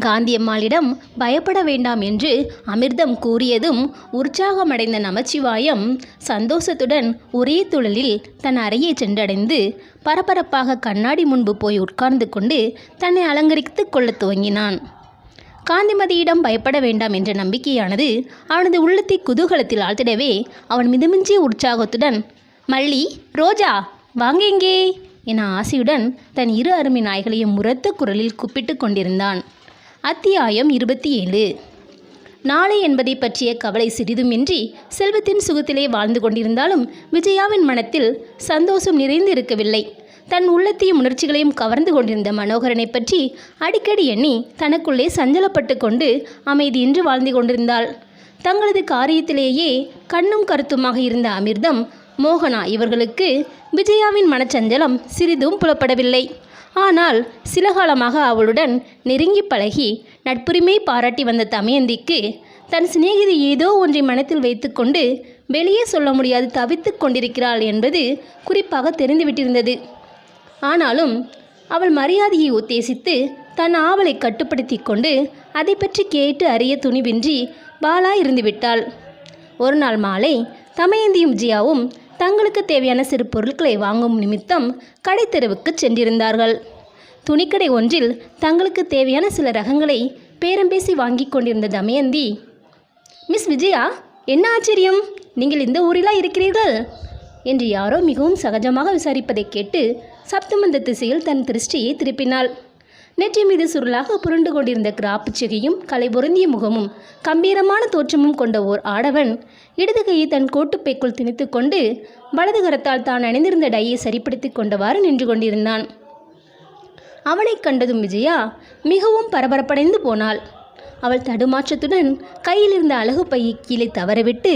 காந்தியம்மாளிடம் பயப்பட வேண்டாம் என்று அமிர்தம் கூறியதும் உற்சாகமடைந்த நமச்சிவாயம் சந்தோஷத்துடன் ஒரே துழலில் தன் அறையை சென்றடைந்து பரபரப்பாக கண்ணாடி முன்பு போய் உட்கார்ந்து கொண்டு தன்னை அலங்கரித்துக் கொள்ளத் துவங்கினான். காந்திமதியிடம் பயப்பட வேண்டாம் என்ற நம்பிக்கையானது அவனது உள்ளத்தை குதூகலத்தில் ஆழ்த்திடவே அவன் மிதமிஞ்சிய உற்சாகத்துடன் மல்லி ரோஜா வாங்க இங்கே என ஆசையுடன் தன் இரு அருமை நாய்களையும் உரத்த குரலில் கூப்பிட்டு கொண்டிருந்தான். அத்தியாயம் இருபத்தி ஏழு. நாளை என்பதை பற்றிய கவலை சிறிதுமின்றி செல்வத்தின் சுகத்திலே வாழ்ந்து கொண்டிருந்தாலும் விஜயாவின் மனத்தில் சந்தோஷம் நிறைந்து இருக்கவில்லை தன் உள்ளத்தையும் உணர்ச்சிகளையும் கவர்ந்து கொண்டிருந்த மனோகரனை பற்றி அடிக்கடி எண்ணி தனக்குள்ளே சஞ்சலப்பட்டு கொண்டு அமைதியின்றி வாழ்ந்து கொண்டிருந்தாள். தங்களது காரியத்திலேயே கண்ணும் கருத்துமாக இருந்த அமிர்தம் மோகனா இவர்களுக்கு விஜயாவின் மனச்சஞ்சலம் சிறிதும் புலப்படவில்லை. ஆனால் சில காலமாக அவளுடன் நெருங்கி பழகி நட்புரிமை பாராட்டி வந்த தமயந்திக்கு தன் சிநேகிதி ஏதோ ஒன்றை மனத்தில் வைத்துக்கொண்டு வெளியே சொல்ல முடியாது தவித்துக் கொண்டிருக்கிறாள் என்பது குறிப்பாக தெரிந்துவிட்டிருந்தது. ஆனாலும் அவள் மரியாதையை உத்தேசித்து தன் ஆவலை கட்டுப்படுத்தி கொண்டு அதை பற்றி கேட்டு அறிய துணிவின்றி பாலா இருந்துவிட்டாள். ஒரு நாள் மாலை தமயந்தியும் ஜியாவும் தங்களுக்கு தேவையான சிறு பொருட்களை வாங்கும் நிமித்தம் கடைத்தெருவுக்கு சென்றிருந்தார்கள். துணிக்கடை ஒன்றில் தங்களுக்கு தேவையான சில ரகங்களை பேரம் பேசி வாங்கி கொண்டிருந்த தமயந்தி மிஸ் விஜயா என்ன ஆச்சரியம்? நீங்கள் இந்த ஊரிலா இருக்கிறீர்கள்? என்று யாரோ மிகவும் சகஜமாக விசாரிப்பதை கேட்டு சப்தமந்த திசையில் தன் திருஷ்டியை திருப்பினாள். நெற்றி மீது சுருளாக புரண்டு கொண்டிருந்த கிராப்பு சிகையும் கலை பொருந்திய முகமும் கம்பீரமான தோற்றமும் கொண்ட ஓர் ஆடவன் இடது கையை தன் கோட்டுப்பைக்குள் திணித்து கொண்டு வலது கரத்தால் தான் அணிந்திருந்த டையை சரிப்படுத்தி கொண்டவாறு நின்று கொண்டிருந்தான். அவனை கண்டதும் விஜயா மிகவும் பரபரப்படைந்து போனாள். அவள் தடுமாற்றத்துடன் கையில் இருந்த அழகு பையை கீழே தவறவிட்டு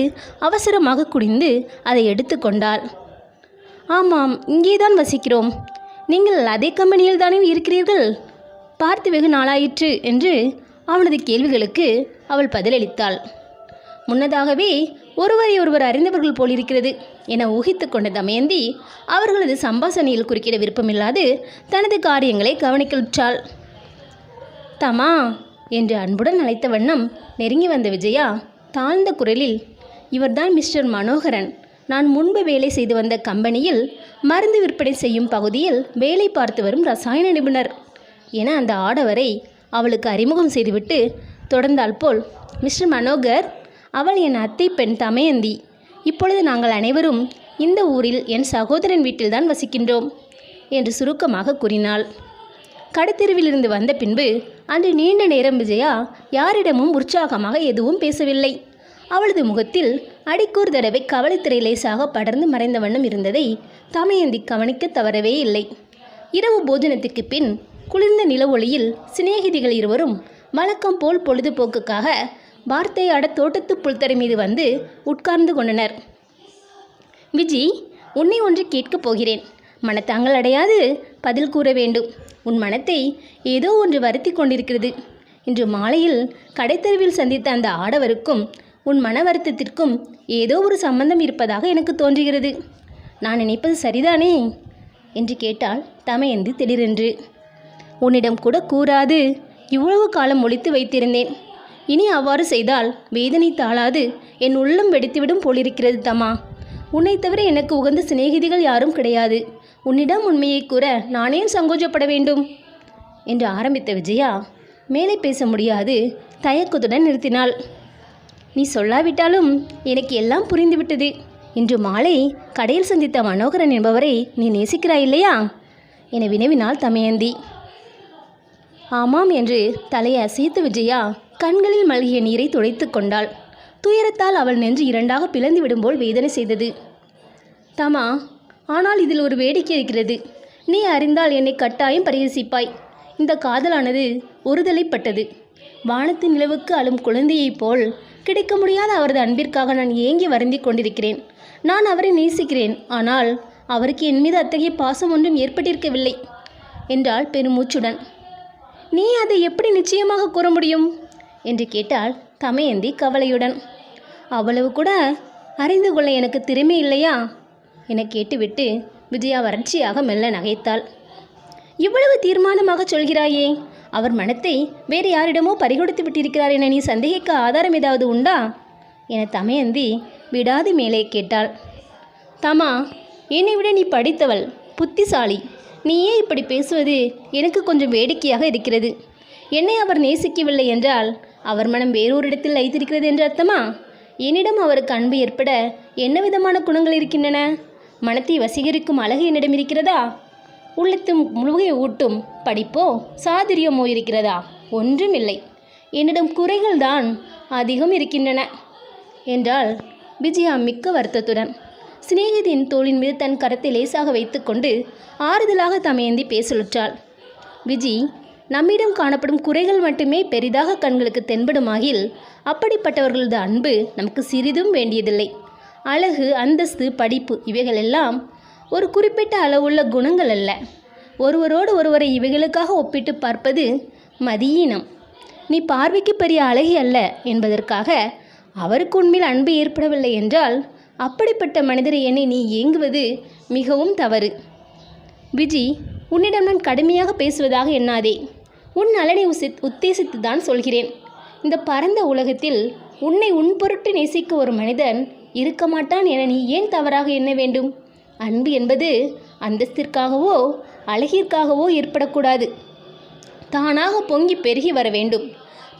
அவசரமாக குடிந்து அதை எடுத்துக்கொண்டாள் ஆமாம் இங்கேதான் வசிக்கிறோம். நீங்கள் அதே கம்பெனியில் தானே இருக்கிறீர்கள்? பார்த்து வெகு நாளாயிற்று என்று அவனது கேள்விகளுக்கு அவள் பதிலளித்தாள். முன்னதாகவே ஒருவரை ஒருவர் அறிந்தவர்கள் போலிருக்கிறது என ஊகித்து கொண்ட தமயந்தி அவர்களது சம்பாசனையில் குறுக்கிட விருப்பமில்லாது தனது காரியங்களை கவனிக்கலுற்றாள். தமா என்று அன்புடன் அழைத்த வண்ணம் நெருங்கி வந்த விஜயா தாழ்ந்த குரலில் இவர்தான் மிஸ்டர் மனோகரன். நான் முன்பு வேலை செய்து வந்த கம்பெனியில் மருந்து விற்பனை செய்யும் பகுதியில் வேலை பார்த்து வரும் ரசாயன நிபுணர். என அந்த ஆடவரை அவளுக்கு அறிமுகம் செய்துவிட்டு தொடர்ந்தால் போல் மிஸ்டர் மனோகர் அவள் என் அத்தை பெண் தமயந்தி. இப்பொழுது நாங்கள் அனைவரும் இந்த ஊரில் என் சகோதரன் வீட்டில்தான் வசிக்கின்றோம் என்று சுருக்கமாக கூறினாள். கடத்தெருவிலிருந்து வந்த பின்பு அன்று நீண்ட நேரம் விஜயா யாரிடமும் உற்சாகமாக எதுவும் பேசவில்லை. அவளது முகத்தில் அடிக்கூர் தடவை கவலைத்திரை லேசாக படர்ந்து மறைந்த வண்ணம் இருந்ததை தமயந்தி கவனிக்க தவறவே இல்லை. இரவு போஜனத்துக்கு பின் குளிர்ந்த நிலவொளியில் சிநேகிதிகள் இருவரும் வழக்கம் போல் பொழுதுபோக்குக்காக வார்த்தையாட தோட்டத்து புல்தரை மீது வந்து உட்கார்ந்து கொண்டனர். விஜி உன்னை ஒன்று கேட்கப் போகிறேன். மனத்தாங்கள் அடையாது. பதில் கூற வேண்டும். உன் மனத்தை ஏதோ ஒன்று வருத்தி கொண்டிருக்கிறது. இன்று மாலையில் கடைத்தெருவில் சந்தித்த அந்த ஆடவருக்கும் உன் மன வருத்தத்திற்கும் ஏதோ ஒரு சம்பந்தம் இருப்பதாக எனக்கு தோன்றுகிறது. நான் நினைப்பது சரிதானே? என்று கேட்டால் தமையந்து திடீரென்று. உன்னிடம் கூட கூறாது. இவ்வளவு காலம் ஒழித்து வைத்திருந்தேன். இனி அவ்வாறு செய்தால் வேதனை தாளாது என் உள்ளம் வெடித்துவிடும் போலிருக்கிறது தமா. உன்னை தவிர எனக்கு உகந்த சிநேகிதிகள் யாரும் கிடையாது. உன்னிடம் உண்மையை கூற நானே சங்கோஜப்பட வேண்டும். என்று ஆரம்பித்த விஜயா மேலே பேச முடியாது தயக்கத்துடன் நிறுத்தினாள். நீ சொல்லாவிட்டாலும் எனக்கு எல்லாம் புரிந்துவிட்டது. இன்று மாலை கடையில் சந்தித்த மனோகரன் என்பவரை நீ நேசிக்கிறாய் இல்லையா? என வினவினாள் தமயந்தி. ஆமாம் என்று தலையை அசைத்து விஜயா கண்களில் மல்கிய நீரை துடைத்து கொண்டாள். துயரத்தால் அவள் நெஞ்சு இரண்டாக பிளந்து விடும்போல் வேதனை செய்தது. தமா ஆனால் இதில் ஒரு வேடிக்கை இருக்கிறது. நீ அறிந்தால் என்னை கட்டாயம் பரிகசிப்பாய். இந்த காதலானது ஒருதலைப்பட்டது. வானத்து நிலவுக்கு அழும் குழந்தையைப் போல் கிடைக்க முடியாத அவரது அன்பிற்காக நான் ஏங்கி வருந்திக் கொண்டிருக்கிறேன். நான் அவரை நேசிக்கிறேன். ஆனால் அவருக்கு என் மீது அத்தகைய பாசம் ஒன்றும் ஏற்பட்டிருக்கவில்லை என்றாள் பெருமூச்சுடன். நீ அதை எப்படி நிச்சயமாக கூற முடியும்? என்று கேட்டாள் தமயந்தி கவலையுடன். அவ்வளவு கூட அறிந்து கொள்ள எனக்கு திறமை இல்லையா? என கேட்டுவிட்டு விஜயா வறட்சியாக மெல்ல நகைத்தாள். இவ்வளவு தீர்மானமாக சொல்கிறாயே அவர் மனத்தை வேறு யாரிடமோ பறிகொடுத்து விட்டிருக்கிறார் என நீ சந்தேகிக்க ஆதாரம் ஏதாவது உண்டா? என தமயந்தி விடாது மேலே கேட்டாள். தமா என்னை விட நீ படித்தவள் புத்திசாலி. நீயே இப்படி பேசுவது எனக்கு கொஞ்சம் வேடிக்கையாக இருக்கிறது. என்னை அவர் நேசிக்கவில்லை என்றால் அவர் மனம் வேறொரு இடத்தில் லைத்திருக்கிறது என்று அர்த்தமா? என்னிடம் அவருக்கு அன்பு ஏற்பட என்ன விதமான குணங்கள் இருக்கின்றன? மனத்தை வசீகரிக்கும் அழகு என்னிடம் இருக்கிறதா? உள்ளத்தும் முழுகை ஊட்டும் படிப்போ சாதுரியமோ இருக்கிறதா? ஒன்றும் இல்லை என்னிடம் குறைகள் தான் அதிகம் இருக்கின்றன என்றாள் விஜயா மிக்க வருத்தத்துடன். சிநேகிதின் தோளின் மீது தன் கரத்தை லேசாக வைத்துக்கொண்டு ஆறுதலாக தமையந்தி பேசலுற்றாள். விஜி நம்மிடம் காணப்படும் குறைகள் மட்டுமே பெரிதாக கண்களுக்கு தென்படுமாகில் அப்படிப்பட்டவர்களது அன்பு நமக்கு சிறிதும் வேண்டியதில்லை. அழகு அந்தஸ்து படிப்பு இவைகளெல்லாம் ஒரு குறிப்பிட்ட அளவுள்ள குணங்கள் அல்ல. ஒருவரோடு ஒருவரை இவைகளுக்காக ஒப்பிட்டு பார்ப்பது மதியீனம். நீ பார்வைக்கு பெரிய அழகி அல்ல என்பதற்காக அவருக்கு உண்மையில் அன்பு ஏற்படவில்லை என்றால் அப்படிப்பட்ட மனிதரை என்னை நீ ஏங்குவது மிகவும் தவறு. விஜி உன்னிடம் நான் கடுமையாக பேசுவதாக எண்ணாதே. உன் நலனை உசி உத்தேசித்து தான் சொல்கிறேன். இந்த பரந்த உலகத்தில் உன்னை உன் பொருட்டு நேசிக்க ஒரு மனிதன் இருக்க மாட்டான் என நீ ஏன் தவறாக எண்ண வேண்டும்? அன்பு என்பது அந்தஸ்திற்காகவோ அழகிற்காகவோ ஏற்படக்கூடாது. தானாக பொங்கி பெருகி வர வேண்டும்.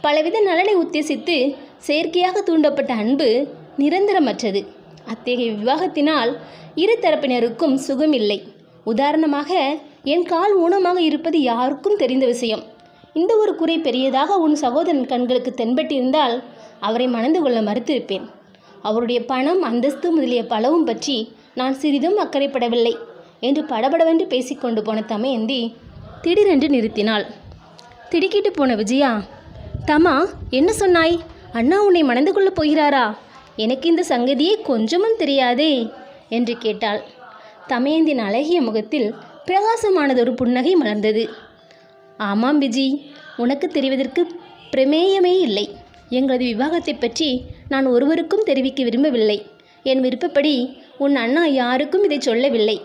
பலவித நலனை உத்தேசித்து செயற்கையாக தூண்டப்பட்ட அன்பு நிரந்தரமற்றது. அத்தகைய விவாகத்தினால் இரு தரப்பினருக்கும் சுகமில்லை. உதாரணமாக என் கால் ஊனமாக இருப்பது யாருக்கும் தெரிந்த விஷயம். இந்த ஒரு குறை பெரியதாக உன் சகோதரன் கண்களுக்கு தென்பட்டிருந்தால் அவரை மணந்து கொள்ள மறுத்திருப்பேன். அவருடைய பணம் அந்தஸ்து முதலிய பலவும் பற்றி நான் சிறிதும் அக்கறைப்படவில்லை என்று படபடவென்று பேசிக்கொண்டு போன தமையந்தி திடீரென்று நிறுத்தினாள். திடுக்கிட்டு போன விஜயா தமா என்ன சொன்னாய்? அண்ணா உன்னை மணந்து கொள்ளப் போகிறாரா? எனக்கு இந்த சங்கதியே கொஞ்சமும் தெரியாதே என்று கேட்டாள். தமயந்தின் அழகிய முகத்தில் பிரகாசமானதொரு புன்னகை மலர்ந்தது. ஆமாம் விஜி உனக்கு தெரிவதற்கு பிரமேயமே இல்லை. எங்களது விவாகத்தை பற்றி நான் ஒருவருக்கும் தெரிவிக்க விரும்பவில்லை. என் விருப்பப்படி உன் அண்ணா யாருக்கும் இதை சொல்லவில்லை.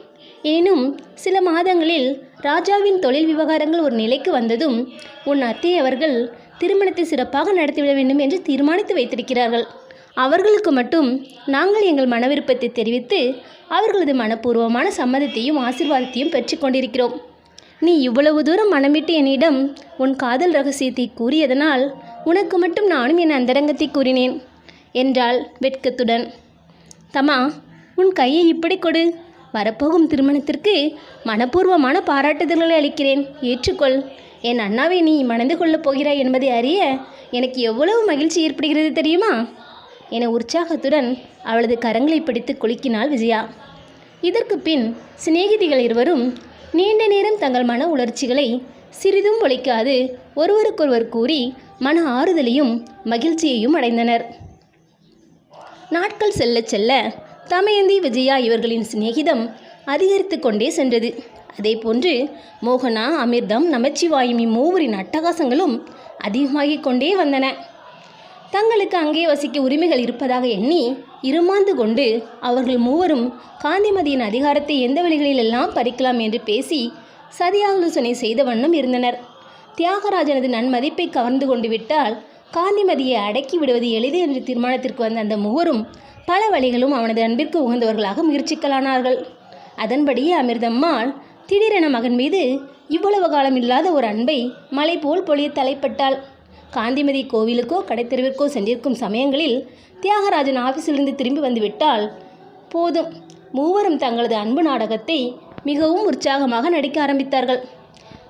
எனினும் சில மாதங்களில் ராஜாவின் தொழில் விவகாரங்கள் ஒரு நிலைக்கு வந்ததும் உன் அத்தை அவர்கள் திருமணத்தை சிறப்பாக நடத்திவிட வேண்டும் என்று தீர்மானித்து வைத்திருக்கிறார்கள். அவர்களுக்கு மட்டும் நாங்கள் எங்கள் மன விருப்பத்தை தெரிவித்து அவர்களது மனப்பூர்வமான சம்மதத்தையும் ஆசிர்வாதத்தையும் பெற்றுக்கொண்டிருக்கிறோம் நீ இவ்வளவு தூரம் மனமிட்டு என்னிடம் உன் காதல் ரகசியத்தை கூறியதனால் உனக்கு மட்டும் நானும் என் அந்தரங்கத்தை கூறினேன் என்றாள் வெட்கத்துடன். தமா உன் கையை இப்படி கொடு. வரப்போகும் திருமணத்திற்கு மனப்பூர்வமான பாராட்டுதல்களை அளிக்கிறேன். ஏற்றுக்கொள். என் அண்ணாவை நீ மணந்து கொள்ளப் போகிறாய் என்பதை அறிய எனக்கு எவ்வளவு மகிழ்ச்சி ஏற்படுகிறது தெரியுமா? என உற்சாகத்துடன் அவளது கரங்களை பிடித்து குலுக்கினாள் விஜயா. இதற்கு பின் சிநேகிதிகள் இருவரும் நீண்ட நேரம் தங்கள் மன உணர்ச்சிகளை சிறிதும் ஒழிக்காது ஒருவருக்கொருவர் கூறி மன ஆறுதலையும் மகிழ்ச்சியையும் அடைந்தனர். நாட்கள் செல்ல செல்ல தமயந்தி விஜயா இவர்களின் சிநேகிதம் அதிகரித்து கொண்டே சென்றது. அதேபோன்று மோகனா அமிர்தம் நமச்சிவாயும் இம்மூவரின் அட்டகாசங்களும் அதிகமாகிக் கொண்டே வந்தன. தங்களுக்கு அங்கே வசிக்க உரிமைகள் இருப்பதாக எண்ணி இருமாந்து கொண்டு அவர்கள் மூவரும் காந்திமதியின் அதிகாரத்தை எந்த வழிகளிலெல்லாம் பறிக்கலாம் என்று பேசி சதியாலோசனை செய்த வண்ணம் இருந்தனர். தியாகராஜனது நன்மதிப்பை கவர்ந்து கொண்டு விட்டால் காந்திமதியை அடக்கி விடுவது எளிது என்று தீர்மானத்திற்கு வந்த அந்த மூவரும் பல வழிகளும் அவனது அன்பிற்கு உகந்தவர்களாக முயற்சிக்கலானார்கள். அதன்படியே அமிர்தம்மாள் திடீரென மகன் மீது இவ்வளவு காலம் இல்லாத ஒரு அன்பை மலை போல் பொழிய தலைப்பட்டாள். காந்திமதி கோவிலுக்கோ கடைத்தெருவிற்கோ சென்றிருக்கும் சமயங்களில் தியாகராஜன் ஆஃபீஸிலிருந்து திரும்பி வந்துவிட்டால் போதும். மூவரும் தங்களது அன்பு நாடகத்தை மிகவும் உற்சாகமாக நடிக்க ஆரம்பித்தார்கள்.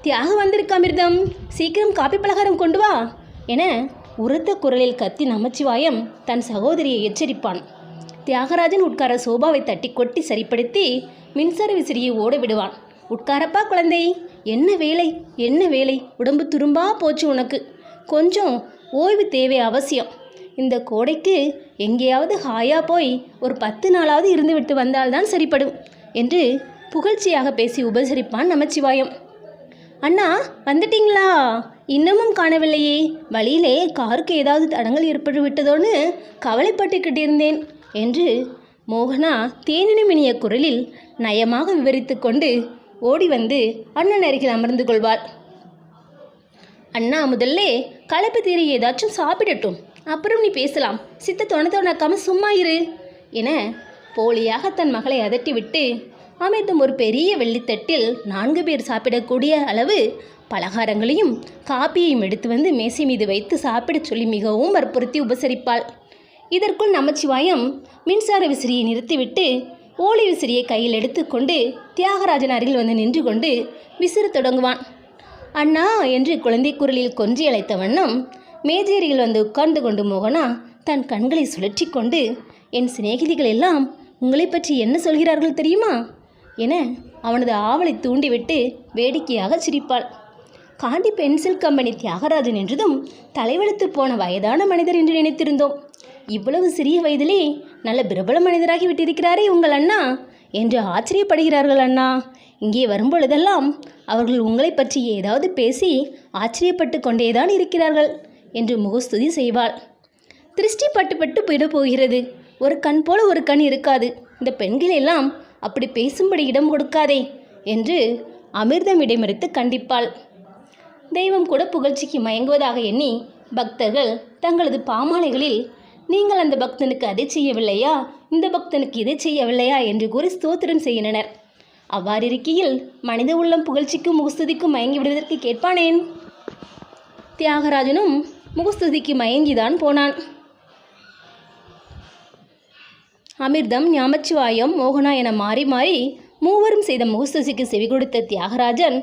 தியாக வந்திருக்க அமிர்தம். சீக்கிரம் காப்பி பலகாரம் கொண்டு வா என உரத்த குரலில் கத்தி நமச்சிவாயம் தன் சகோதரியை எச்சரிப்பான். தியாகராஜன் உட்கார சோபாவை தட்டி கொட்டி சரிப்படுத்தி மின்சார விசிறியை ஓட விடுவான். உட்காரப்பா குழந்தை என்ன வேலை என்ன வேலை? உடம்பு துரும்பா போச்சு உனக்கு. கொஞ்சம் ஓய்வு தேவை அவசியம். இந்த கோடைக்கு எங்கேயாவது ஹாயாக போய் ஒரு பத்து நாளாவது இருந்துவிட்டு வந்தால்தான் சரிப்படும் என்று புகழ்ச்சியாக பேசி உபசரிப்பான் நமச்சிவாயம். அண்ணா வந்துட்டீங்களா? இன்னமும் காணவில்லையே. வழியிலே காருக்கு ஏதாவது தடங்கள் ஏற்பட்டு விட்டதோன்னு கவலைப்பட்டுக்கிட்டு இருந்தேன் என்று மோகனா தேனினுமினிய குரலில் நயமாக விவரித்து கொண்டு ஓடி வந்து அண்ணன் அருகில் அமர்ந்து கொள்வாள். அண்ணா முதல்ல களைப்பு தீர ஏதாச்சும் சாப்பிடட்டும். அப்புறம் நீ பேசலாம். சித்த தொண தொணக்காம சும்மா இரு. என போலியாக தன் மகளை அதட்டிவிட்டு அமிர்தம் ஒரு பெரிய வெள்ளித்தட்டில் நான்கு பேர் சாப்பிடக்கூடிய அளவு பலகாரங்களையும் காப்பியையும் எடுத்து வந்து மேசை மீது வைத்து சாப்பிடச் சொல்லி மிகவும் வற்புறுத்தி உபசரிப்பாள். இதற்குள் நமச்சிவாயம் மின்சார விசிறியை நிறுத்திவிட்டு ஓலை விசிறியை கையில் எடுத்துக்கொண்டு தியாகராஜன் அருகில் வந்து நின்று கொண்டு விசிறு தொடங்குவான். அண்ணா என்று குழந்தை குரலில் கொஞ்சி அழைத்த வண்ணம் மேஜேரியில் வந்து உட்கார்ந்து கொண்டு மோகனா தன் கண்களை சுழற்றி கொண்டு என் சிநேகிதிகள் எல்லாம் உங்களை பற்றி என்ன சொல்கிறார்கள் தெரியுமா? என அவனது ஆவலை தூண்டிவிட்டு வேடிக்கையாக சிரிப்பாள். காண்டி பென்சில் கம்பெனி தியாகராஜன் என்றதும் தலைவெழுத்து போன வயதான மனிதர் என்று நினைத்திருந்தோம். இவ்வளவு சிறிய வயதிலே நல்ல பிரபல மனிதராகி விட்டிருக்கிறாரே உங்கள் அண்ணா. என்று ஆச்சரியப்படுகிறார்கள் அண்ணா. இங்கே வரும்பொழுதெல்லாம் அவர்கள் உங்களை பற்றி ஏதாவது பேசி ஆச்சரியப்பட்டு கொண்டேதான் இருக்கிறார்கள் என்று முகஸ்துதி செய்வாள். திருஷ்டி பட்டு பட்டு போயிட போகிறது. ஒரு கண் போல ஒரு கண் இருக்காது. இந்த பெண்கள் எல்லாம் அப்படி பேசும்படி இடம் கொடுக்காதே என்று அமிர்தம் இடைமறித்து கண்டிப்பாள். தெய்வம் கூட புகழ்ச்சிக்கு மயங்குவதாக எண்ணி பக்தர்கள் தங்களது பாமாலைகளில் நீங்கள் அந்த பக்தனுக்கு அதை செய்யவில்லையா? இந்த பக்தனுக்கு இதை செய்யவில்லையா? என்று கூறி ஸ்தோத்திரம் செய்கின்றனர். அவ்வாறிருக்கையில் மனித உள்ளம் புகழ்ச்சிக்கும் முகஸ்துதிக்கும் மயங்கி விடுவதற்கு கேட்பானேன்? தியாகராஜனும் முகஸ்துதிக்கு மயங்கிதான் போனான். அமிர்தம் ஞாமச்சிவாயம் மோகனா என மாறி மாறி மூவரும் செய்த முகஸ்துதிக்கு செவி கொடுத்த தியாகராஜன்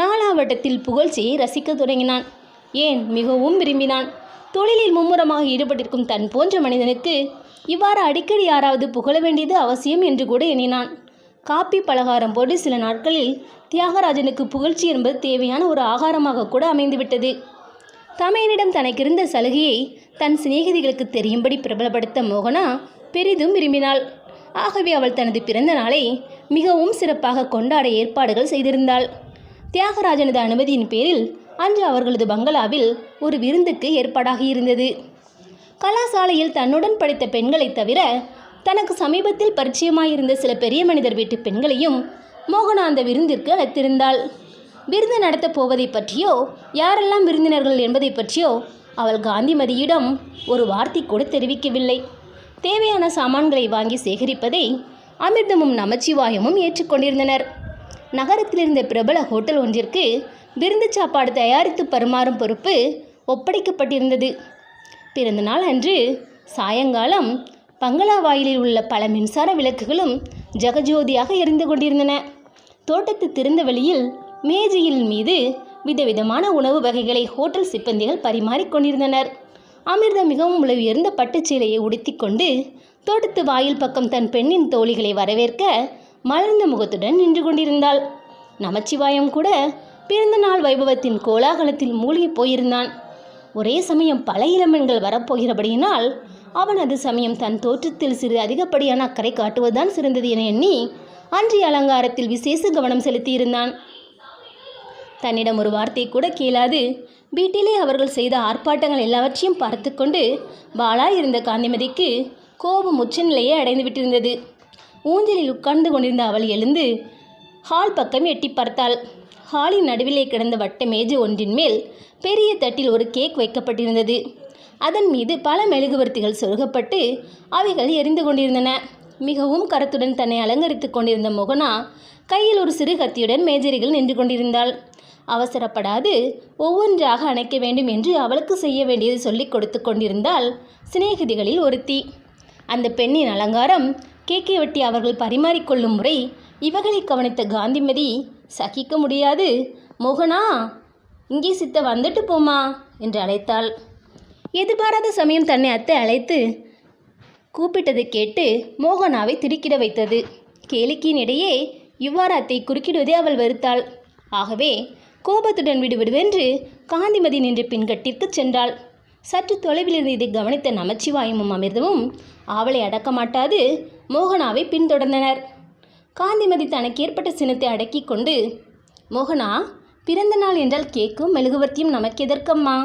நாலாவட்டத்தில் புகழ்ச்சியை ரசிக்கத் தொடங்கினான். ஏன் மிகவும் விரும்பினான். தொழிலில் மும்முரமாக ஈடுபட்டிருக்கும் தன் போன்ற மனிதனுக்கு இவ்வாறு அடிக்கடி யாராவது புகழ வேண்டியது அவசியம் என்று கூட எண்ணினான். காப்பி பலகாரம் போட்டு சில நாட்களில் தியாகராஜனுக்கு புகழ்ச்சி என்பது தேவையான ஒரு ஆகாரமாக கூட அமைந்துவிட்டது. தமையனிடம் தனக்கிருந்த சலுகையை தன் சிநேகிதிகளுக்கு தெரியும்படி பிரபலப்படுத்த மோகனா பெரிதும் விரும்பினாள். ஆகவே அவள் தனது பிறந்த நாளை மிகவும் சிறப்பாக கொண்டாட ஏற்பாடுகள் செய்திருந்தாள். தியாகராஜனது அனுமதியின் பேரில் அன்று அவர்களது பங்களாவில் ஒரு விருந்துக்கு ஏற்பாடாகி இருந்தது கலாசாலையில் தன்னுடன் படித்த பெண்களைத் தவிர தனக்கு சமீபத்தில் பரிச்சயமாயிருந்த சில பெரிய மனிதர் வீட்டு பெண்களையும் மோகனா அந்த விருந்திற்கு அழைத்திருந்தாள். விருந்து நடத்தப் போவதை பற்றியோ யாரெல்லாம் விருந்தினர்கள் என்பதை பற்றியோ அவள் காந்திமதியிடம் ஒரு வார்த்தை கூட தெரிவிக்கவில்லை. தேவையான சாமான்களை வாங்கி சேகரிப்பதை அமிர்தமும் நமச்சிவாயமும் ஏற்றுக்கொண்டிருந்தனர் நகரத்தில் இருந்த பிரபல ஹோட்டல் ஒன்றிற்கு விருந்து சாப்பாடு தயாரித்து பரிமாறும் பொறுப்பு ஒப்படைக்கப்பட்டிருந்தது. பிறந்த நாள் அன்று சாயங்காலம் பங்களா வாயிலில் உள்ள பல மின்சார விளக்குகளும் ஜெகஜோதியாக எரிந்து கொண்டிருந்தன. தோட்டத்து திறந்த வெளியில் மேஜையில் மீது விதவிதமான உணவு வகைகளை ஹோட்டல் சிப்பந்திகள் பரிமாறிக் கொண்டிருந்தனர். அமிர்தா மிகவும் விலை உயர்ந்த பட்டுச்சீலையை உடுத்திக்கொண்டு தோட்டத்து வாயில் பக்கம் தன் பெண்ணின் தோழிகளை வரவேற்க மலர்ந்த முகத்துடன் நின்று கொண்டிருந்தாள். நமச்சிவாயம் கூட பிறந்த நாள் வைபவத்தின் கோலாகலத்தில் மூழ்கி போயிருந்தான். ஒரே சமயம் பல இளம்பெண்கள் வரப்போகிறபடியினால் அவன் அது சமயம் தன் தோற்றத்தில் சிறிது அதிகப்படியான அக்கறை காட்டுவதுதான் சிறந்தது என எண்ணி அன்றைய அலங்காரத்தில் விசேஷ கவனம் செலுத்தியிருந்தான். தன்னிடம் ஒரு வார்த்தை கூட கேளாது. வீட்டிலே அவர்கள் செய்த ஆர்ப்பாட்டங்கள் எல்லாவற்றையும் பார்த்து கொண்டு பாலா இருந்த காந்திமதிக்கு கோபம் உச்சநிலையை அடைந்து விட்டிருந்தது. ஊஞ்சலில் உட்கார்ந்து கொண்டிருந்த அவள் எழுந்து ஹால் பக்கம் எட்டி பார்த்தாள். ஹாலின் நடுவிலே கிடந்த வட்ட மேஜை ஒன்றின் மேல் பெரிய தட்டில் ஒரு கேக் வைக்கப்பட்டிருந்தது. அதன் மீது பல மெழுகுவர்த்திகள் சொருகப்பட்டு அவைகள் எரிந்து கொண்டிருந்தன. மிகவும் கரத்துடன் தன்னை அலங்கரித்துக் கொண்டிருந்த மோகனா கையில் ஒரு சிறு கத்தியுடன் மேஜரிகள் நின்று கொண்டிருந்தாள். அவசரப்படாது ஒவ்வொன்றாக அணைக்க வேண்டும் என்று அவளுக்கு செய்ய வேண்டியது சொல்லிக் கொடுத்து கொண்டிருந்தாள் சிநேகிதிகளில் ஒருத்தி. அந்த பெண்ணின் அலங்காரம் கேக்கை வெட்டி அவர்கள் பரிமாறிக்கொள்ளும் முறை இவர்களை கவனித்த காந்திமதி சகிக்க முடியாது. மோகனா இங்கே சித்த வந்துட்டு போமா என்று அழைத்தாள். எதிர்பாராத சமயம் தன்னை அத்தை அழைத்து கூப்பிட்டதை கேட்டு மோகனாவை திடுக்கிட வைத்தது. கேளிக்கையின் இடையே இவ்வாறு அத்தை குறுக்கிடுவதே அவள் வெறுத்தாள். ஆகவே கோபத்துடன் விடுவிடுவென்று காந்திமதி நின்று பின்கட்டிற்கு சென்றாள். சற்று தொலைவில் இருந்து இதை கவனித்த நமச்சிவாயமும் அமிர்தமும் அவளை அடக்க மாட்டாது மோகனாவை பின்தொடர்ந்தனர். காந்திமதி தனக்கு ஏற்பட்ட சினத்தை அடக்கிக் கொண்டு மோகனா பிறந்த நாள் என்றால் கேக்கும் மெழுகுவர்த்தியும் நமக்கு எதற்கம்மா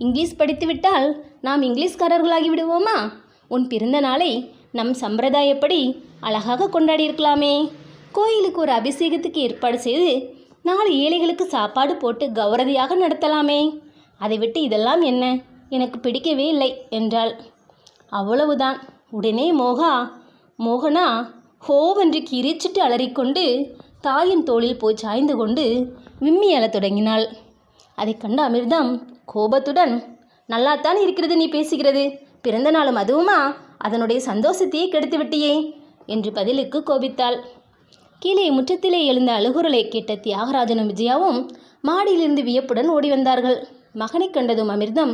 இங்கிலீஷ் படித்துவிட்டால் நாம் இங்கிலீஷ்காரர்களாகி விடுவோமா? உன் பிறந்த நாளை நம் சம்பிரதாயப்படி அழகாக கொண்டாடியிருக்கலாமே. கோயிலுக்கு ஒரு அபிஷேகத்துக்கு ஏற்பாடு செய்து நாலு ஏழைகளுக்கு சாப்பாடு போட்டு கௌரதியாக நடத்தலாமே. அதை விட்டு இதெல்லாம் என்ன? எனக்கு பிடிக்கவே இல்லை என்றாள். அவ்வளவுதான். உடனே மோகா மோகனா ஹோவென்று கிரிச்சிட்டு அலறிக்கொண்டு தாயின் தோளில் போய் சாய்ந்து கொண்டு விம்மி அழத் தொடங்கினாள். அதைக் கண்ட அமிர்தம் கோபத்துடன் நல்லாத்தான் இருக்கிறது நீ பேசுகிறது. பிறந்த நாளும் அதுவுமா? அதனுடைய சந்தோஷத்தையே கெடுத்து விட்டியே என்று பதிலுக்கு கோபித்தாள். கீழே முற்றத்திலே எழுந்த அழுகுரலை கேட்ட தியாகராஜனும் விஜயாவும் மாடியிலிருந்து வியப்புடன் ஓடி வந்தார்கள். மகனைக் கண்டதும் அமிர்தம்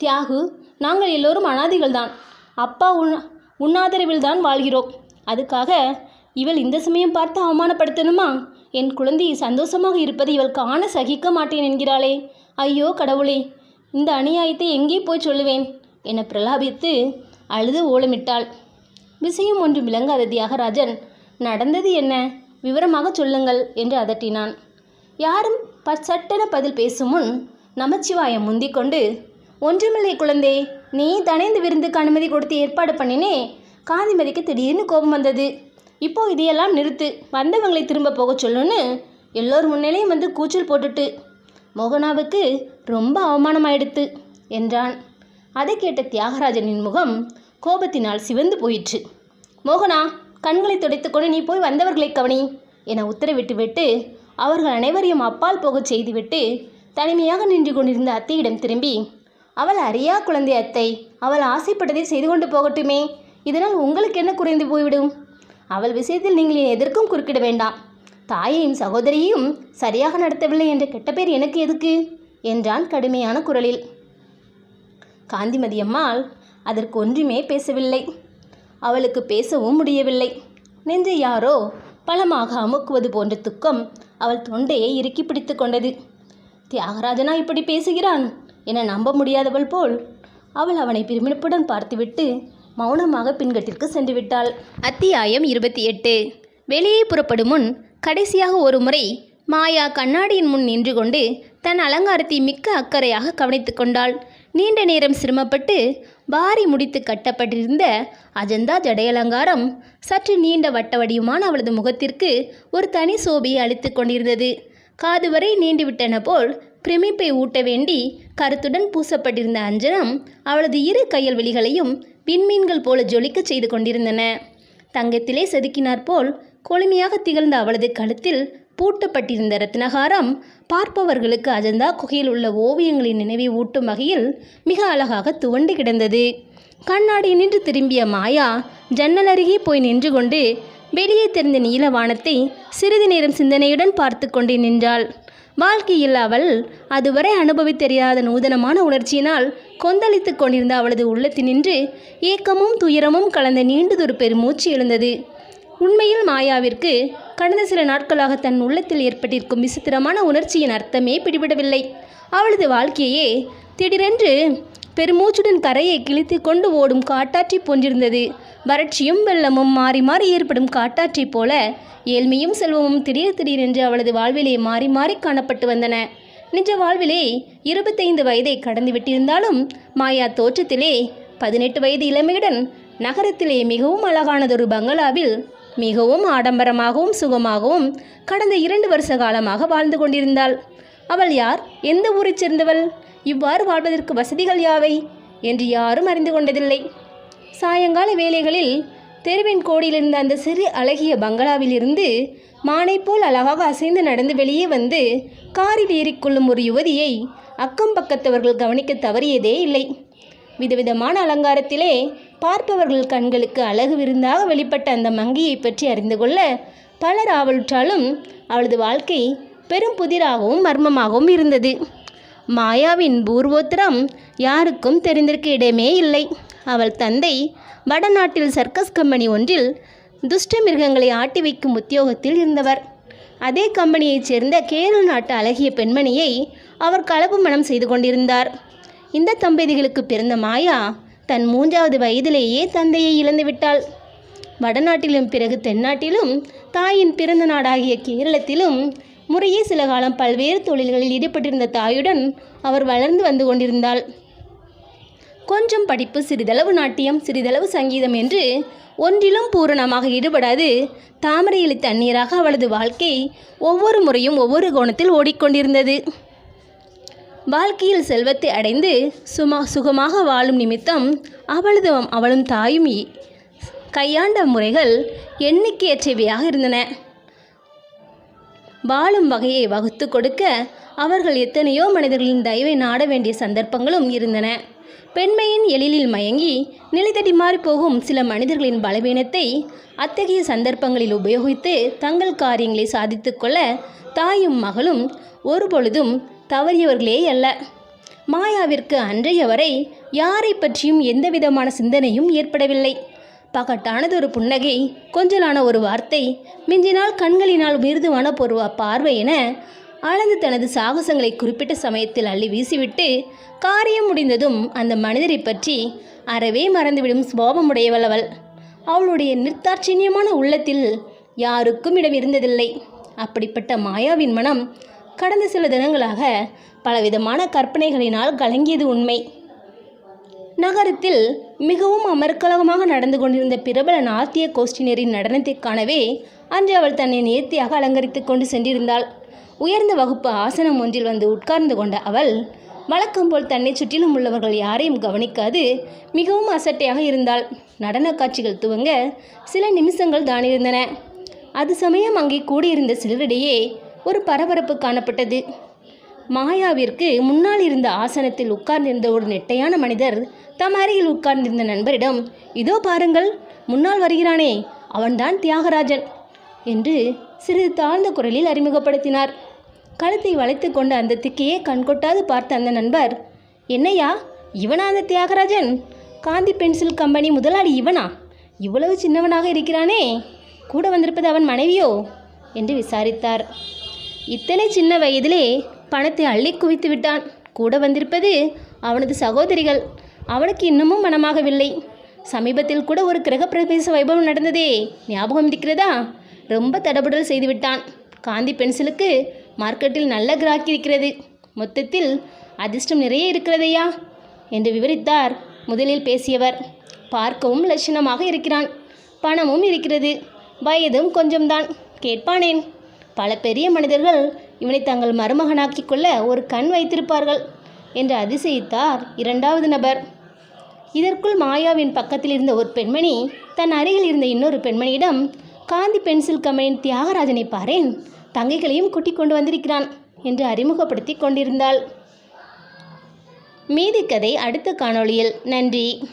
தியாகு நாங்கள் எல்லோரும் அனாதிகள்தான். அப்பா உன் உன்னாதரவில் தான் வாழ்கிறோம். அதுக்காக இவள் இந்த சமயம் பார்த்து அவமானப்படுத்தணுமா? என் குழந்தை சந்தோஷமாக இருப்பதை இவள் காண சகிக்க மாட்டேன் என்கிறாளே. ஐயோ கடவுளே! இந்த அநியாயத்தை எங்கே போய் சொல்லுவேன்? என பிரலாபித்து அழுது ஓலமிட்டாள். விஷயம் ஒன்றும் விளங்காத தியாகராஜன் நடந்தது என்ன? விவரமாக சொல்லுங்கள் என்று அதட்டினான். யாரும் ப சட்டென பதில் பேசும் முன் நமச்சிவாயம் முந்திக்கொண்டு ஒன்றுமில்லை குழந்தே நீ தனைந்து விருந்துக்கு அனுமதி கொடுத்து ஏற்பாடு பண்ணினே காந்திமதிக்கு திடீர்னு கோபம் வந்தது. இப்போ இதையெல்லாம் நிறுத்து வந்தவங்களை திரும்ப போகச் சொல்லுன்னு எல்லோர் முன்னிலையும் வந்து கூச்சல் போட்டுட்டு மோகனாவுக்கு ரொம்ப அவமானமாயிடுத்து என்றான். அதை கேட்ட தியாகராஜனின் முகம் கோபத்தினால் சிவந்து போயிற்று. மோகனா கண்களை துடைத்துக்கொண்டு நீ போய் வந்தவர்களை கவனி என உத்தரவிட்டுவிட்டு அவர்கள் அனைவரையும் அப்பால் போகச் செய்துவிட்டு தனிமையாக நின்று கொண்டிருந்த அத்தையிடம் திரும்பி அவள் அறியா குழந்தை அத்தை அவள் ஆசைப்பட்டதை செய்து கொண்டு போகட்டுமே இதனால் உங்களுக்கு என்ன குறைந்து போய்விடும்? அவள் விஷயத்தில் நீங்கள் எதற்கும் குறுக்கிட வேண்டாம். தாயையும் சகோதரியையும் சரியாக நடத்தவில்லை என்ற கெட்ட பேர் எனக்கு எதுக்கு? என்றான் கடுமையான குரலில். காந்திமதி அம்மாள் அதற்கு ஒன்றுமே பேசவில்லை. அவளுக்கு பேசவும் முடியவில்லை. நெஞ்சை யாரோ பலமாக அமுக்குவது போன்ற துக்கம் அவள் தொண்டையை இறுக்கி பிடித்து கொண்டது. தியாகராஜனா இப்படி பேசுகிறான் என நம்ப முடியாதவள் போல் அவள் அவனை பிரிமிப்புடன் பார்த்துவிட்டு மௌனமாக பின்கட்டிற்கு சென்று விட்டாள். அத்தியாயம் இருபத்தி எட்டு. வெளியே புறப்படும் முன் கடைசியாக ஒரு முறை மாயா கண்ணாடியின் முன் நின்று கொண்டு தன் அலங்காரத்தை மிக்க அக்கறையாக கவனித்து கொண்டாள். நீண்ட நேரம் சிரமப்பட்டு வாரி முடித்து கட்டப்பட்டிருந்த அஜந்தா ஜடையலங்காரம் சற்று நீண்ட வட்ட வடிவமான அவளது முகத்திற்கு ஒரு தனி சோபியை அளித்து கொண்டிருந்தது. காது வரை நீண்டுவிட்டன போல் பிரமிப்பை ஊட்ட வேண்டி கருத்துடன் பூசப்பட்டிருந்த அஞ்சனம் அவளது இரு கையல் வெளிகளையும் விண்மீன்கள் போல ஜொலிக்கச் செய்து கொண்டிருந்தன. தங்கத்திலே செதுக்கினார் போல் கொழுமையாக திகழ்ந்த அவளது கழுத்தில் பூட்டப்பட்டிருந்த ரத்னகாரம் பார்ப்பவர்களுக்கு அஜந்தா குகையில் உள்ள ஓவியங்களின் நினைவை ஊட்டும் வகையில் மிக அழகாக துவண்டு கிடந்தது. கண்ணாடி நின்று திரும்பிய மாயா ஜன்னல் அருகே போய் நின்று கொண்டு வெளியே தெரிந்த நீல வானத்தை சிறிது நேரம் சிந்தனையுடன் பார்த்து கொண்டே நின்றாள். வாழ்க்கையில் அவள் அதுவரை அனுபவித்தறியாத நூதனமான உணர்ச்சியினால் கொந்தளித்து கொண்டிருந்த அவளது உள்ளத்தினின்று ஏக்கமும் துயரமும் கலந்த நீண்டதொரு பெருமூச்சு எழுந்தது. உண்மையில் மாயாவிற்கு கடந்த சில நாட்களாக தன் உள்ளத்தில் ஏற்பட்டிருக்கும் விசித்திரமான உணர்ச்சியின் அர்த்தமே பிடிபடவில்லை. அவளது வாழ்க்கையே திடீரென்று பெருமூச்சுடன் கரையை கிழித்து கொண்டு ஓடும் காட்டாற்றி போன்றிருந்தது. வறட்சியும் வெள்ளமும் மாறி மாறி ஏற்படும் காட்டாற்றி போல ஏழ்மையும் செல்வமும் திடீர் திடீரென்று அவளது வாழ்விலே மாறி மாறி காணப்பட்டு வந்தன. நிஜ வாழ்விலே இருபத்தைந்து வயதை கடந்து விட்டிருந்தாலும் மாயா தோற்றத்திலே பதினெட்டு வயது இளமையுடன் நகரத்திலே மிகவும் அழகானதொரு பங்களாவில் மிகவும் ஆடம்பரமாகவும் சுகமாகவும் கடந்த இரண்டு வருஷ காலமாக வாழ்ந்து கொண்டிருந்தாள். அவள் யார்? எந்த ஊரைச் சேர்ந்தவள்? இவ்வாறு வாழ்வதற்கு வசதிகள் யாவை? என்று யாரும் அறிந்து கொண்டதில்லை. சாயங்கால வேளைகளில் தெருவின் கோடியிலிருந்த அந்த சிறு அழகிய பங்களாவிலிருந்து மானை போல் அழகாக அசைந்து நடந்து வெளியே வந்து காரில் ஏறிக்கொள்ளும் ஒரு யுவதியை அக்கம் பக்கத்தவர்கள் கவனிக்க தவறியதே இல்லை. விதவிதமான அலங்காரத்திலே பார்ப்பவர்கள் கண்களுக்கு அழகு விருந்தாக வெளிப்பட்ட அந்த மங்கையை பற்றி அறிந்து கொள்ள பலர் ஆவலுற்றாலும் அவளது வாழ்க்கை பெரும் புதிராகவும் மர்மமாகவும் இருந்தது. மாயாவின் பூர்வோத்திரம் யாருக்கும் தெரிந்திருக்க இடமே இல்லை. அவள் தந்தை வடநாட்டில் சர்க்கஸ் கம்பெனி ஒன்றில் துஷ்ட மிருகங்களை ஆட்டி வைக்கும் உத்தியோகத்தில் இருந்தவர். அதே கம்பெனியைச் சேர்ந்த கேரள நாட்டு அழகிய பெண்மணியை அவர் கலப்பு மனம் செய்து கொண்டிருந்தார். இந்த தம்பதிகளுக்கு பிறந்த மாயா தன் மூன்றாவது வயதிலேயே தந்தையை இழந்துவிட்டாள். வடநாட்டிலும் பிறகு தென்னாட்டிலும் தாயின் பிறந்த நாடாகிய கேரளத்திலும் முறையே சில காலம் பல்வேறு தொழில்களில் ஈடுபட்டிருந்த தாயுடன் அவர் வளர்ந்து வந்து கொண்டிருந்தாள். கொஞ்சம் படிப்பு சிறிதளவு நாட்டியம் சிறிதளவு சங்கீதம் என்று ஒன்றிலும் பூரணமாக ஈடுபடாது தாமரையிலி தண்ணீராக அவளது வாழ்க்கை ஒவ்வொரு முறையும் ஒவ்வொரு கோணத்தில் ஓடிக்கொண்டிருந்தது. வாழ்க்கையில் செல்வத்தை அடைந்து சுமா சுகமாக வாழும் நிமித்தம் அவளது அவளும் தாயும் கையாண்ட முறைகள் எண்ணிக்கையற்றவையாக இருந்தன. வாழும் வகையை வகுத்து கொடுக்க அவர்கள் எத்தனையோ மனிதர்களின் தயவை நாட வேண்டிய சந்தர்ப்பங்களும் இருந்தன. பெண்மையின் எழிலில் மயங்கி நிலைத்தடி மாறி போகும் சில மனிதர்களின் பலவீனத்தை அத்தகைய சந்தர்ப்பங்களில் உபயோகித்து தங்கள் காரியங்களை சாதித்துக்கொள்ள தாயும் மகளும் ஒருபொழுதும் தவறியவர்களே அல்ல. மாயாவிற்கு அன்றைய வரை யாரை பற்றியும் எந்தவிதமான சிந்தனையும் ஏற்படவில்லை. பகட்டானதொரு புன்னகை கொஞ்சலான ஒரு வார்த்தை மிஞ்சினால் கண்களினால் மிருதுவான ஒரு பார்வை என அளந்து தனது சாகசங்களை குறிப்பிட்ட சமயத்தில் அள்ளி வீசிவிட்டு காரியம் முடிந்ததும் அந்த மனிதரை பற்றி அறவே மறந்துவிடும் சுபாவமுடையவள் அவள் அவளுடைய நிர்த்தாட்சண்யமான உள்ளத்தில் யாருக்கும் இடம் இருந்ததில்லை அப்படிப்பட்ட மாயாவின் மனம் கடந்த சில தினங்களாக பலவிதமான கற்பனைகளினால் கலங்கியது உண்மை. நகரத்தில் மிகவும் அமர்க்கலகமாக நடந்து கொண்டிருந்த பிரபல நாத்திய கோஷ்டினரின் நடனத்தைக் காணவே அன்று அவள் தன்னை நேர்த்தியாக அலங்கரித்து கொண்டு சென்றிருந்தாள். உயர்ந்த வகுப்பு ஆசனம் ஒன்றில் வந்து உட்கார்ந்து கொண்ட அவள் வழக்கம் போல் தன்னை சுற்றிலும் உள்ளவர்கள் யாரையும் கவனிக்காது மிகவும் அசட்டையாக இருந்தாள். நடனக் காட்சிகள் துவங்க சில நிமிஷங்கள் தானிருந்தன. அது சமயம் அங்கே கூடியிருந்த சிலரிடையே ஒரு பரபரப்பு காணப்பட்டது. மாயாவிற்கு முன்னால் இருந்த ஆசனத்தில் உட்கார்ந்திருந்த ஒரு நெட்டையான மனிதர் தம் அருகில் உட்கார்ந்திருந்த நண்பரிடம் இதோ பாருங்கள் முன்னால் வருகிறானே அவன்தான் தியாகராஜன் என்று சிறிது தாழ்ந்த குரலில் அறிமுகப்படுத்தினார். கழுத்தை வளைத்து கொண்ட அந்த திக்கையே கண்கொட்டாது பார்த்த அந்த நண்பர் என்னையா இவனா அந்த தியாகராஜன்? காந்தி பென்சில் கம்பெனி முதலாளி இவனா? இவ்வளவு சின்னவனாக இருக்கிறானே கூட வந்திருப்பது அவன் மனைவியோ? என்று விசாரித்தார். இத்தனை சின்ன வயதிலே பணத்தை அள்ளி குவித்து விட்டான். கூட வந்திருப்பது அவனது சகோதரிகள். அவனுக்கு இன்னமும் மனமாகவில்லை. சமீபத்தில் கூட ஒரு கிரகப்பிரவேச வைபவம் நடந்ததே ஞாபகம் இருக்கிறதா? ரொம்ப தடபுடல் செய்துவிட்டான் காந்தி பென்சிலுக்கு மார்க்கெட்டில் நல்ல கிராக்கி இருக்கிறது. மொத்தத்தில் அதிர்ஷ்டம் நிறைய இருக்கிறதையா? என்று விவரித்தார் முதலில் பேசியவர். பார்க்கவும் லட்சணமாக இருக்கிறான். பணமும் இருக்கிறது. வயதும் கொஞ்சம்தான். கேட்பானேன். பல பெரிய மனிதர்கள் இவனை தங்கள் மருமகனாக்கிக் கொள்ள ஒரு கண் வைத்திருப்பார்கள் என்று அதிசயித்தார் இரண்டாவது நபர். இதற்குள் மாயாவின் பக்கத்தில் இருந்த ஒரு பெண்மணி தன் அருகில் இருந்த இன்னொரு பெண்மணியிடம் காந்தி பென்சில் கம்பெனியின் தியாகராஜனை பாரேன் தங்கைகளையும் கூட்டிக் கொண்டு வந்திருக்கிறான் என்று அறிமுகப்படுத்தி கொண்டிருந்தாள். மீதி கதை அடுத்த காணொளியில். நன்றி.